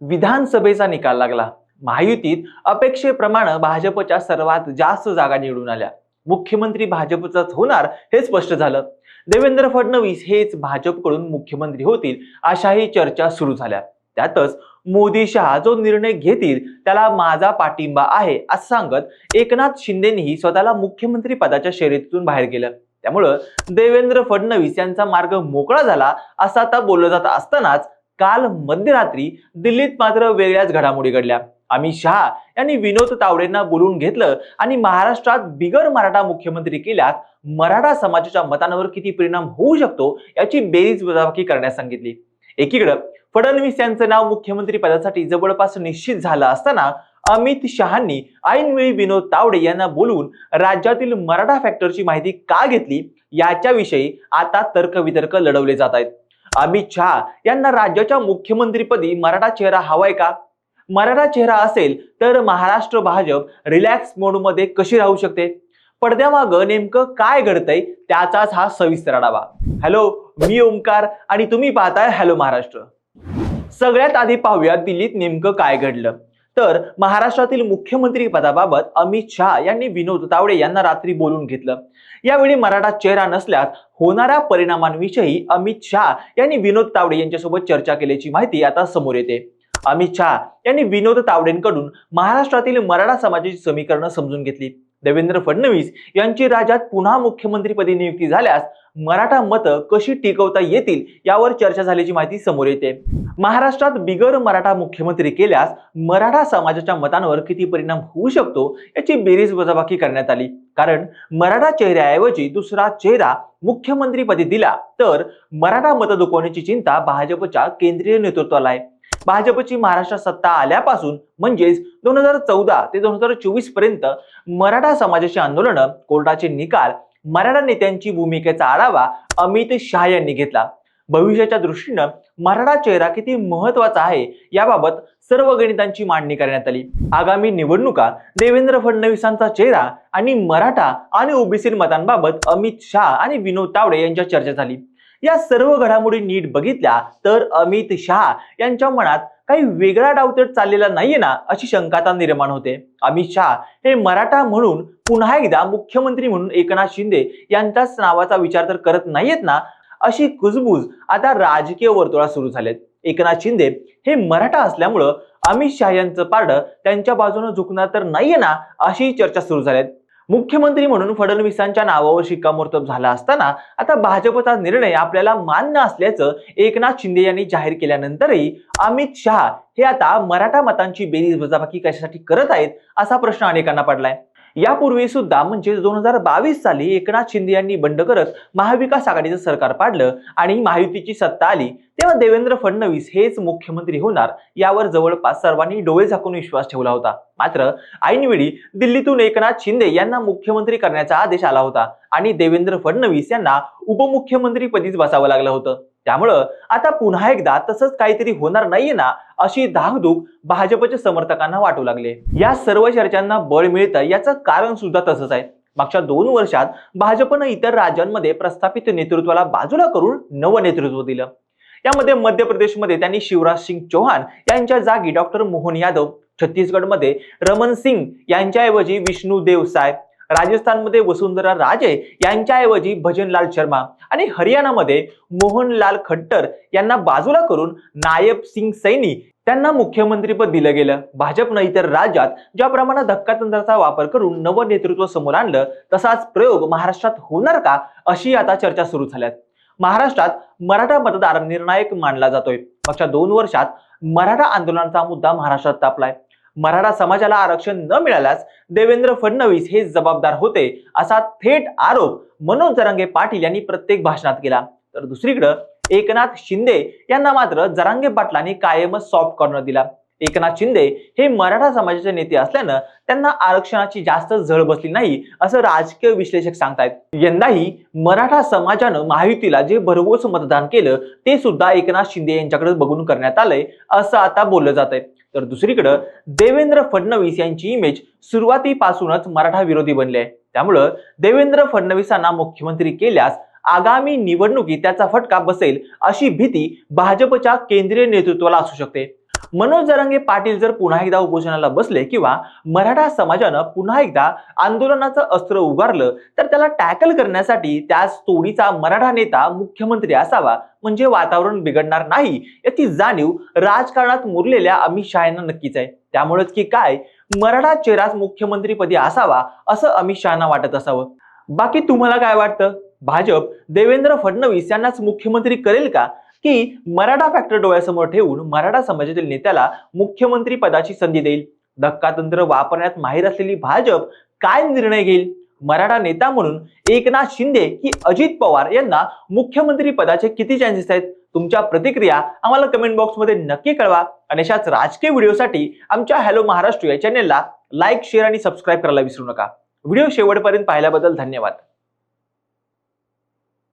विधानसभेचा निकाल लागला. महायुतीत अपेक्षेप्रमाणे भाजपच्या सर्वात जास्त जागा निवडून आल्या. मुख्यमंत्री भाजपचाच होणार हे स्पष्ट झालं. देवेंद्र फडणवीस हेच भाजपकडून मुख्यमंत्री होतील अशाही चर्चा सुरू झाल्या. त्यातच मोदी शहा जो निर्णय घेतील त्याला माझा पाठिंबा आहे असं सांगत एकनाथ शिंदेनीही स्वतःला मुख्यमंत्री पदाच्या शर्यतीतून बाहेर गेलं. त्यामुळं देवेंद्र फडणवीस यांचा मार्ग मोकळा झाला असं आता बोललं जात असतानाच काल मध्यरात्री दिल्लीत मात्र वेगळ्याच घडामोडी घडल्या. अमित शहा यांनी विनोद तावडेंना बोलून घेतलं आणि महाराष्ट्रात बिगर मराठा मुख्यमंत्री केल्यास मराठा समाजाच्या मतांवर किती परिणाम होऊ शकतो याची बेरीज वजाबाकी करण्यास सांगितली. एकीकडे फडणवीस यांचं नाव मुख्यमंत्री पदासाठी जवळपास निश्चित झालं असताना अमित शहांनी ऐनवेळी विनोद तावडे यांना बोलून राज्यातील मराठा फॅक्टरची माहिती का घेतली याच्याविषयी आता तर्कवितर्क लढवले जात आहेत. अमित शहा यांना राज्याच्या मुख्यमंत्रीपदी मराठा चेहरा हवाय का? मराठा चेहरा असेल तर महाराष्ट्र भाजप रिलॅक्स मोडमध्ये कशी राहू शकते? पडद्यामागं नेमकं काय घडतंय त्याचाच हा सविस्तर आढावा. हॅलो मी ओमकार आणि तुम्ही पाहताय हॅलो महाराष्ट्र. सगळ्यात आधी पाहूया दिल्लीत नेमकं काय घडलं. तर महाराष्ट्रातील मुख्यमंत्री पदाबाबत अमित शहा यांनी विनोद तावडे यांना रात्री बोलून घेतलं. यावेळी मराठा चेहरा नसल्यास होणाऱ्या परिणामांविषयी अमित शहा यांनी विनोद तावडे यांच्यासोबत चर्चा केल्याची माहिती आता समोर येते. अमित शहा यांनी विनोद तावडेंकडून महाराष्ट्रातील मराठा समाजाची समीकरणं समजून घेतली. देवेंद्र फडणवीस यांची राज्यात पुन्हा मुख्यमंत्रीपदी नियुक्ती झाल्यास मराठा मतं कशी टिकवता येतील यावर चर्चा झाल्याची माहिती समोर येते. महाराष्ट्रात बिगर मराठा मुख्यमंत्री केल्यास मराठा समाजाच्या मतांवर किती परिणाम होऊ शकतो याची बेरीज वजाबाकी करण्यात आली. कारण मराठा चेहऱ्याऐवजी दुसरा चेहरा मुख्यमंत्रीपदी दिला तर मराठा मत दुखवण्याची चिंता भाजपच्या केंद्रीय नेतृत्वाला आहे. भाजपची महाराष्ट्रात सत्ता आल्यापासून म्हणजेच दोन हजार चौदा ते दोन हजार चोवीसपर्यंत मराठा समाजाची आंदोलनं कोर्टाचे निकाल मराठा नेत्यांची भूमिकेचा आढावा अमित शहा यांनी घेतला. भविष्याच्या दृष्टीनं मराठा चेहरा किती महत्त्वाचा आहे याबाबत सर्व गणितांची मांडणी करण्यात आली. आगामी निवडणुका देवेंद्र फडणवीसांचा चेहरा आणि मराठा आणि ओबीसी मतांबाबत अमित शहा आणि विनोद तावडे यांच्या चर्चा झाली. या सर्व घडामोडी नीट बघितल्या तर अमित शहा यांच्या मनात काही वेगळा डावतट चाललेला नाहीये ना अशी शंकाता निर्माण होते. अमित शहा हे मराठा म्हणून पुन्हा एकदा मुख्यमंत्री म्हणून एकनाथ शिंदे यांच्याच नावाचा विचार तर करत नाहीयेत ना अशी कुजबूज आता राजकीय वर्तुळात सुरू झालेत. एकनाथ शिंदे हे मराठा असल्यामुळं अमित शहा यांचं पारडं त्यांच्या बाजूने झुकणार तर नाहीये ना अशी चर्चा सुरू झाल्यात मुख्यमंत्री म्हणून फडणवीसांच्या नावावर शिक्कामोर्तब झाला असताना आता भाजपचा निर्णय आपल्याला मान्य असल्याचं एकनाथ शिंदे यांनी जाहीर केल्यानंतरही अमित शहा हे आता मराठा मतांची बेरीज वजाबाकी कशासाठी करत आहेत असा प्रश्न अनेकांना पडलाय. यापूर्वी सुद्धा म्हणजे दोन हजार बावीस साली एकनाथ शिंदे यांनी बंड करत महाविकास आघाडीचं सरकार पाडलं आणि महायुतीची सत्ता आली तेव्हा देवेंद्र फडणवीस हेच मुख्यमंत्री होणार यावर जवळपास सर्वांनी डोळे झाकून विश्वास ठेवला होता. मात्र ऐनवेळी दिल्लीतून एकनाथ शिंदे यांना मुख्यमंत्री करण्याचा आदेश आला होता आणि देवेंद्र फडणवीस यांना उपमुख्यमंत्रीपदीच बसावं लागलं होतं. त्यामुळं आता पुन्हा एकदा तसंच काहीतरी होणार नाहीये ना अशी धाकधूक भाजपच्या समर्थकांना वाटू लागले. या सर्व चर्चांना बळ मिळतं याचं कारण सुद्धा तसंच आहे. मागच्या दोन वर्षात भाजपनं इतर राज्यांमध्ये प्रस्थापित नेतृत्वाला बाजूला करून नवं नेतृत्व दिलं. यामध्ये मध्य प्रदेशमध्ये त्यांनी शिवराज सिंग चौहान यांच्या जागी डॉक्टर मोहन यादव छत्तीसगडमध्ये रमन सिंग यांच्याऐवजी विष्णू देव साहेब राजस्थानमध्ये वसुंधरा राजे यांच्याऐवजी भजनलाल शर्मा आणि हरियाणामध्ये मोहनलाल खट्टर यांना बाजूला करून नायब सिंग सैनी त्यांना मुख्यमंत्रीपद दिलं गेलं. भाजपनं इतर राज्यात ज्या प्रमाणात धक्कातंत्राचा वापर करून नवं नेतृत्व समोर आणलं तसाच प्रयोग महाराष्ट्रात होणार का अशी आता चर्चा सुरू झाल्यात. महाराष्ट्रात मराठा मतदार निर्णायक मानला जातोय. मागच्या दोन वर्षात मराठा आंदोलनाचा मुद्दा महाराष्ट्रात तापलाय. मराठा समाजाला आरक्षण न मिळाल्यास देवेंद्र फडणवीस हे जबाबदार होते असा थेट आरोप मनोज जरांगे पाटील यांनी प्रत्येक भाषणात केला. तर दुसरीकडं एकनाथ शिंदे यांना मात्र जरांगे पाटलांनी कायमच सॉफ्ट कॉर्नर दिला. एकनाथ शिंदे हे मराठा समाजाचे नेते असल्यानं त्यांना आरक्षणाची जास्त झळ बसली नाही असं राजकीय विश्लेषक सांगतायत. यंदाही मराठा समाजानं महायुतीला जे भरघोस मतदान केलं ते सुद्धा एकनाथ शिंदे यांच्याकडे बघून करण्यात आलंय असं आता बोललं जात आहे तर दुसरीकडं देवेंद्र फडणवीस यांची इमेज सुरुवातीपासूनच मराठा विरोधी बनली आहे. त्यामुळं देवेंद्र फडणवीसांना मुख्यमंत्री केल्यास आगामी निवडणुकीत त्याचा फटका बसेल अशी भीती भाजपच्या केंद्रीय नेतृत्वाला असू शकते. मनोज जरांगे पाटील जर पुन्हा एकदा उपोषणाला बसले किंवा मराठा समाजानं पुन्हा एकदा आंदोलनाचं अस्त्र उगारलं तर त्याला टॅकल करण्यासाठी त्याच तोडीचा मराठा नेता मुख्यमंत्री असावा म्हणजे वातावरण बिघडणार नाही याची जाणीव राजकारणात मुरलेल्या अमित शहा यांना नक्कीच आहे. त्यामुळेच की काय मराठा चेहराच मुख्यमंत्रीपदी असावा असं अमित शहाना वाटत असावं. बाकी तुम्हाला काय वाटतं? भाजप देवेंद्र फडणवीस यांनाच मुख्यमंत्री करेल का? की मराठा फॅक्टर डोळ्यासमोर ठेवून मराठा समाजातील नेत्याला मुख्यमंत्री पदाची संधी देईल. धक्कातंत्र वापरण्यात माहीर असलेली भाजप काय निर्णय घेईल? मराठा नेता म्हणून एकनाथ शिंदे की अजित पवार यांना मुख्यमंत्री पदाचे किती चान्सेस आहेत? तुमच्या प्रतिक्रिया आम्हाला कमेंट बॉक्समध्ये नक्की कळवा. आणि अशाच राजकीय व्हिडिओसाठी आमच्या हॅलो महाराष्ट्र या चॅनेलला लाईक शेअर आणि सबस्क्राईब करायला विसरू नका. व्हिडिओ शेवटपर्यंत पाहिल्याबद्दल धन्यवाद.